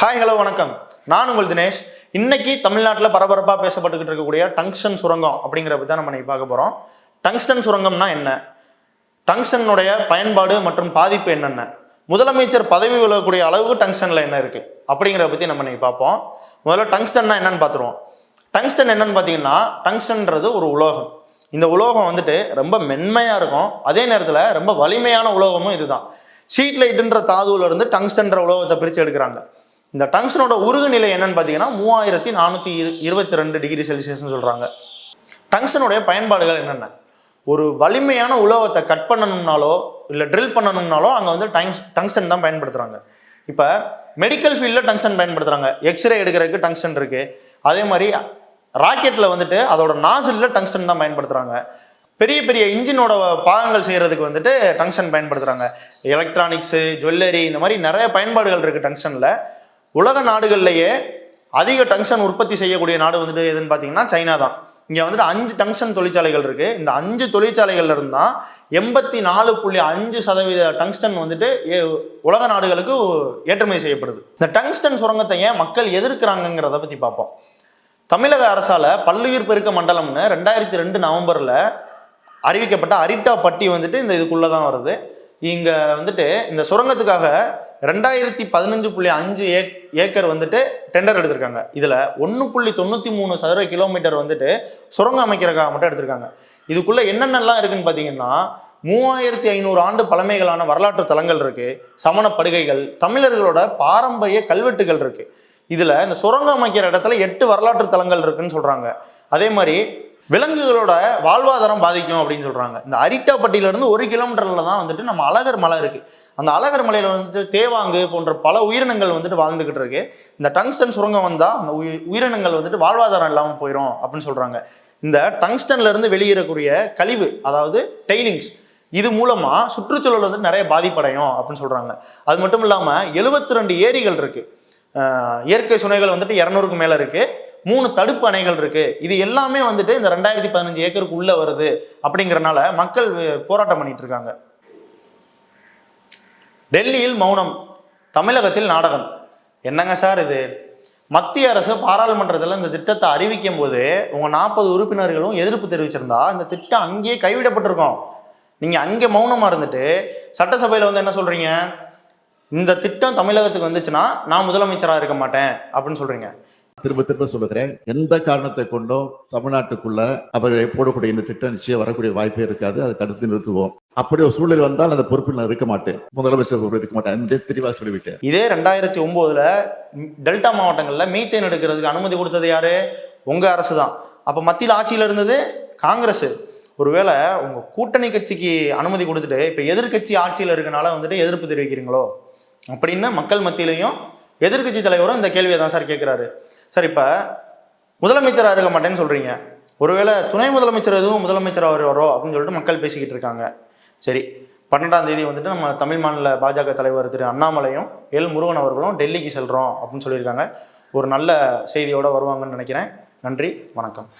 Hi hello வணக்கம். நான் உங்கள் தினேஷ். இன்னைக்கு தமிழ்நாட்டில் பரபரப்பாக பேசப்பட்டுக்கிட்டு இருக்கக்கூடிய டங்ஸ்டன் சுரங்கம் அப்படிங்கிற பற்றி தான் நம்ம இன்னைக்கு பார்க்க போகிறோம் டங்ஸ்டன் சுரங்கம்னா என்ன? டங்ஸ்டனுடைய பயன்பாடு மற்றும் பாதிப்பு என்னென்ன? முதலமைச்சர் பதவி விலகக்கூடிய அளவுக்கு டங்ஸ்டனில் என்ன இருக்குது அப்படிங்கிறத பற்றி நம்ம இன்னைக்கு பார்ப்போம். முதல்ல டங்ஸ்டன்னா என்னன்னு பார்த்துருவோம். டங்ஸ்டன் என்னன்னு பார்த்தீங்கன்னா டங்ஸ்டன்றது ஒரு உலோகம். இந்த உலோகம் வந்துட்டு ரொம்ப மென்மையாக இருக்கும். அதே நேரத்தில் ரொம்ப வலிமையான உலோகமும் இதுதான். ஷீட் லைட்டுன்ற தாதுவுல இருந்து டங்ஸ்டன்ற உலோகத்தை பிரித்து எடுக்கிறாங்க. இந்த டங்ஸ்டனோட உருகு நிலை என்னன்னு பார்த்தீங்கன்னா மூவாயிரத்தி நானூற்றி இரு இருபத்தி ரெண்டு டிகிரி செல்சியஸ்னு சொல்கிறாங்க டங்ஸ்டனுடைய பயன்பாடுகள் என்னென்ன? ஒரு வலிமையான உலோகத்தை கட் பண்ணணும்னாலோ இல்லை ட்ரில் பண்ணணும்னாலோ அங்கே வந்து டங்ஸ் டங்ஸ்டன் தான் பயன்படுத்துகிறாங்க இப்போ மெடிக்கல் ஃபீல்டில் டங்ஸ்டன் பயன்படுத்துகிறாங்க எக்ஸ்ரே எடுக்கிறதுக்கு டங்ஸ்டன் இருக்குது அதே மாதிரி ராக்கெட்டில் வந்துட்டு அதோட நாசிலில் டங்ஸ்டன் தான் பயன்படுத்துகிறாங்க பெரிய பெரிய இன்ஜினோட பாகங்கள் செய்கிறதுக்கு வந்துட்டு டங்ஸ்டன் பயன்படுத்துகிறாங்க எலக்ட்ரானிக்ஸு ஜுவல்லரி இந்த மாதிரி நிறைய பயன்பாடுகள் இருக்குது டங்ஸ்டனில். உலக நாடுகள்லேயே அதிக டங்ஷன் உற்பத்தி செய்யக்கூடிய நாடு வந்துட்டு எதுன்னு பார்த்தீங்கன்னா சைனா தான். இங்கே வந்துட்டு அஞ்சு டங்ஷன் தொழிற்சாலைகள் இருக்குது இந்த அஞ்சு தொழிற்சாலைகள்ல இருந்தால் எண்பத்தி நாலு புள்ளி அஞ்சு சதவீத டங்ஸ்டன் வந்துட்டு ஏ- உலக நாடுகளுக்கு ஏற்றுமதி செய்யப்படுது. இந்த டங்ஸ்டன் சுரங்கத்தை ஏன் மக்கள் எதிர்க்கிறாங்கிறத பற்றி பார்ப்போம். தமிழக அரசால் பல்லுயிர் பெருக்க மண்டலம்னு ரெண்டாயிரத்தி ரெண்டு நவம்பரில் அறிவிக்கப்பட்ட அரிட்டா பட்டி வந்துட்டு இந்த இதுக்குள்ளே தான் வருது. இங்கே வந்துட்டு இந்த சுரங்கத்துக்காக ரெண்டாயிரத்தி பதினஞ்சு புள்ளி அஞ்சு ஏக் ஏக்கர் வந்துட்டு டெண்டர் எடுத்திருக்காங்க. இதில் ஒன்று புள்ளி தொண்ணூற்றி மூணு சதுர கிலோமீட்டர் வந்துட்டு சுரங்கம் அமைக்கிறக்காக மட்டும் எடுத்திருக்காங்க. இதுக்குள்ளே என்னென்னலாம் இருக்குன்னு பார்த்தீங்கன்னா மூவாயிரத்தி ஐநூறு ஆண்டு பழமைகளான வரலாற்று தலங்கள் இருக்குது சமண படுகைகள் தமிழர்களோட பாரம்பரிய கல்வெட்டுகள் இருக்குது இதில் இந்த சுரங்கம் அமைக்கிற இடத்துல எட்டு வரலாற்று தலங்கள் இருக்குன்னு சொல்கிறாங்க அதே மாதிரி விலங்குகளோட வாழ்வாதாரம் பாதிக்கும் அப்படின்னு சொல்கிறாங்க இந்த அரிட்டாப்பட்டியிலேருந்து ஒரு கிலோமீட்டரில் தான் வந்துட்டு நம்ம அழகர் மலை இருக்குது அந்த அழகர் மலையில் வந்துட்டு தேவாங்கு போன்ற பல உயிரினங்கள் வந்துட்டு வாழ்ந்துக்கிட்டு இருக்கு. இந்த டங்ஸ்டன் சுரங்கம் வந்தால் அந்த உயி- உயிரினங்கள் வந்துட்டு வாழ்வாதாரம் இல்லாமல் போயிடும் அப்படின்னு சொல்கிறாங்க இந்த டங்ஸ்டன்லேருந்து வெளியேறக்கூடிய கழிவு அதாவது டெய்லிங்ஸ் இது மூலமாக சுற்றுச்சூழல் வந்து நிறைய பாதிப்படையும் அப்படின்னு சொல்கிறாங்க அது மட்டும் இல்லாமல் எழுபத்தி ரெண்டு ஏரிகள் இருக்குது இயற்கை சுனைகள் வந்துட்டு இரநூறுக்கு மேலே இருக்குது மூணு தடுப்பு அணைகள் இருக்கு. இது எல்லாமே வந்துட்டு இந்த ரெண்டாயிரத்தி பதினஞ்சு ஏக்கருக்கு உள்ள வருது அப்படிங்கறனால மக்கள் போராட்டம் பண்ணிட்டு இருக்காங்க. டெல்லியில் மௌனம் தமிழகத்தில் நாடகம். என்னங்க சார் இது? மத்திய அரசு பாராளுமன்றத்தில் இந்த திட்டத்தை அறிவிக்கும் போது உங்கள் நாற்பது உறுப்பினர்களும் எதிர்ப்பு தெரிவிச்சிருந்தா இந்த திட்டம் அங்கேயே கைவிடப்பட்டிருக்கும். நீங்கள் அங்கே மௌனமாக இருந்துட்டு சட்டசபையில் வந்து என்ன சொல்கிறீங்க இந்த திட்டம் தமிழகத்துக்கு வந்துச்சுன்னா நான் முதலமைச்சராக இருக்க மாட்டேன் அப்படின்னு சொல்கிறீங்க திரும்ப திரும்ப சொல்லுகிறேன். எந்த காரணத்தை கொண்டும் தமிழ்நாட்டுக்குள்ள அவர் போடக்கூடிய இந்த திட்டம் நிச்சயம் வரக்கூடிய வாய்ப்பே இருக்காது. அதை தடுத்து நிறுத்துவோம். அப்படி ஒரு சூழ்நிலை வந்தால் அந்த பொறுப்பில் நான் இருக்க மாட்டேன். முதலமைச்சர் பொறுப்பு இருக்க மாட்டேன் இந்த தெளிவாக சொல்லிவிட்டேன். இதே ரெண்டாயிரத்தி ஒன்பதுல டெல்டா மாவட்டங்களில் மீத்தேன் எடுக்கிறதுக்கு அனுமதி கொடுத்தது யாரு? உங்க அரசு தான் அப்போ மத்தியில் ஆட்சியில் இருந்தது காங்கிரஸ். ஒருவேளை உங்க கூட்டணி கட்சிக்கு அனுமதி கொடுத்துட்டு இப்போ எதிர்க்கட்சி ஆட்சியில் இருக்கனால வந்துட்டு எதிர்ப்பு தெரிவிக்கிறீங்களோ? அப்படின்னு மக்கள் மத்தியிலையும் எதிர்க்கட்சி தலைவரும் இந்த கேள்வியை தான் சார் கேட்குறாரு சார் இப்போ முதலமைச்சராக இருக்க மாட்டேன்னு சொல்கிறீங்க ஒருவேளை துணை முதலமைச்சர் எதுவும் முதலமைச்சராக வருவாரோ அப்படின்னு சொல்லிட்டு மக்கள் பேசிக்கிட்டு இருக்காங்க. சரி பன்னெண்டாம் தேதி வந்துட்டு நம்ம தமிழ் மாநில பாஜக தலைவர் திரு அண்ணாமலையும் எல் முருகன் அவர்களும் டெல்லிக்கு செல்கிறோம் அப்படின்னு சொல்லியிருக்காங்க. ஒரு நல்ல செய்தியோடு வருவாங்கன்னு நினைக்கிறேன். நன்றி வணக்கம்.